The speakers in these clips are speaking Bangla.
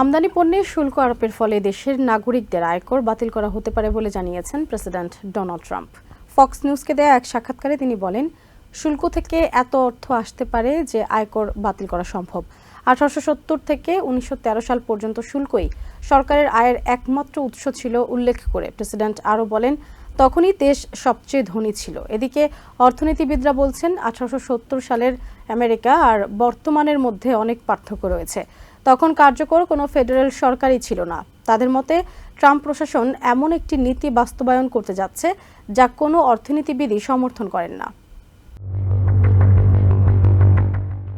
আমদানি পণ্যের শুল্ক আরোপের ফলে দেশের নাগরিকদের আয়কর বাতিল করা হতে পারে বলে জানিয়েছেন প্রেসিডেন্ট ডোনাল্ড ট্রাম্প। ফক্স নিউজকে দেয়া এক সাক্ষাৎকারে তিনি বলেন, শুল্ক থেকে এত অর্থ আসতে পারে যে আয়কর বাতিল করা সম্ভব। আঠারোশো সত্তর থেকে উনিশশো তেরো সাল পর্যন্ত শুল্কই সরকারের আয়ের একমাত্র উৎস ছিল, উল্লেখ করে প্রেসিডেন্ট আরও বলেন তখনই দেশ সবচেয়ে ধনী ছিল। এদিকে অর্থনীতিবিদরা বলছেন, আঠারোশো সত্তর সালের আমেরিকা আর বর্তমানের মধ্যে অনেক পার্থক্য রয়েছে। তখন কার্যকর কোনো ফেডারেল সরকারই ছিল না। তাদের মতে, ট্রাম্প প্রশাসন এমন একটি নীতি বাস্তবায়ন করতে যাচ্ছে, যা কোনো অর্থনীতিবিদই সমর্থন করেন না।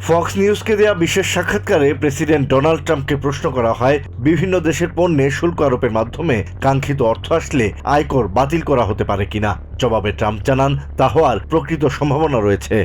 ফক্স নিউজকে দেয়া বিশেষ সাক্ষাৎকারে প্রেসিডেন্ট ডোনাল্ড ট্রাম্পকে প্রশ্ন করা হয়, বিভিন্ন দেশের পণ্যে শুল্ক আরোপের মাধ্যমে কাঙ্ক্ষিত অর্থ আসলে আয়কর বাতিল করা হতে পারে কিনা। জবাবে ট্রাম্প জানান তা হওয়ার প্রকৃত সম্ভাবনা রয়েছে.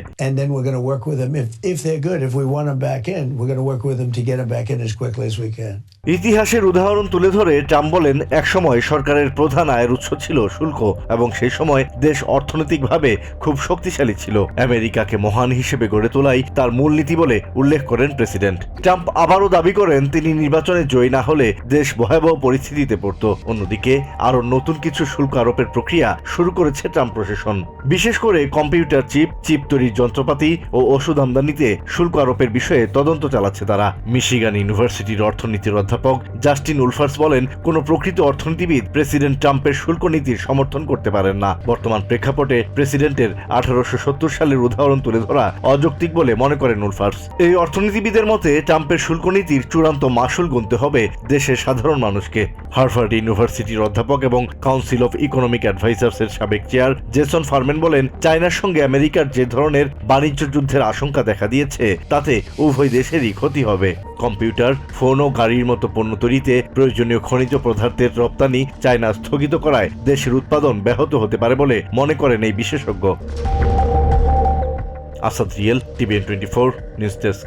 ইতিহাসের উদাহরণ তুলে ধরে ট্রাম্প বলেন একসময় সরকারের প্রধান আয়ের উৎস ছিল শুল্ক এবং সেই সময় দেশ অর্থনৈতিকভাবে খুব শক্তিশালী ছিল। আমেরিকাকে মহান হিসেবে গড়ে তোলাই তার মূলনীতি বলে উল্লেখ করেন প্রেসিডেন্ট। ট্রাম্প আবারও দাবি করেন তিনি নির্বাচনে জয়ী না হলে দেশ ভয়াবহ পরিস্থিতিতে পড়ত। অন্যদিকে আরও নতুন কিছু শুল্ক আরোপের প্রক্রিয়া শুরু করেছে ট্রাম্প প্রশাসন। বিশেষ করে কম্পিউটার চিপ চিপ তৈরির যন্ত্রপাতি ও ওষুধ আমদানিতে শুল্ক আরোপের বিষয়ে তদন্ত চালাচ্ছে তারা। মিশিগান ইউনিভার্সিটির অর্থনীতির অধ্যাপক জাস্টিন উলফার্স বলেন, কোন প্রকৃত অর্থনীতিবিদ প্রেসিডেন্ট ট্রাম্পের শুল্ক নীতির সমর্থন করতে পারেন না। বর্তমান প্রেক্ষাপটে প্রেসিডেন্টের আঠারোশো সত্তর সালের উদাহরণ তুলে ধরা অযৌক্তিক বলে মনে করেন উলফার্স। এই অর্থনীতিবিদের মতে, ট্রাম্পের শুল্ক নীতির চূড়ান্ত মাসুল গুনতে হবে দেশের সাধারণ মানুষকে। হার্ভার্ড ইউনিভার্সিটির অধ্যাপক এবং কাউন্সিল অফ ইকোনমিক অ্যাডভাইসার্স এর সাবেক চেয়ার জেসন ফার্মেন বলেন, চায়নার সঙ্গে আমেরিকার যে ধরনের বাণিজ্য যুদ্ধের আশঙ্কা দেখা দিয়েছে, তাতে উভয় দেশেরই ক্ষতি হবে। কম্পিউটার, ফোন ও গাড়ির মতো পণ্য তৈরিতে প্রয়োজনীয় খনিজ পদার্থের রপ্তানি চায়না স্থগিত করায় দেশের উৎপাদন ব্যাহত হতে পারে বলে মনে করেন এই বিশেষজ্ঞ। Asad Real, TVN twenty four, news desk.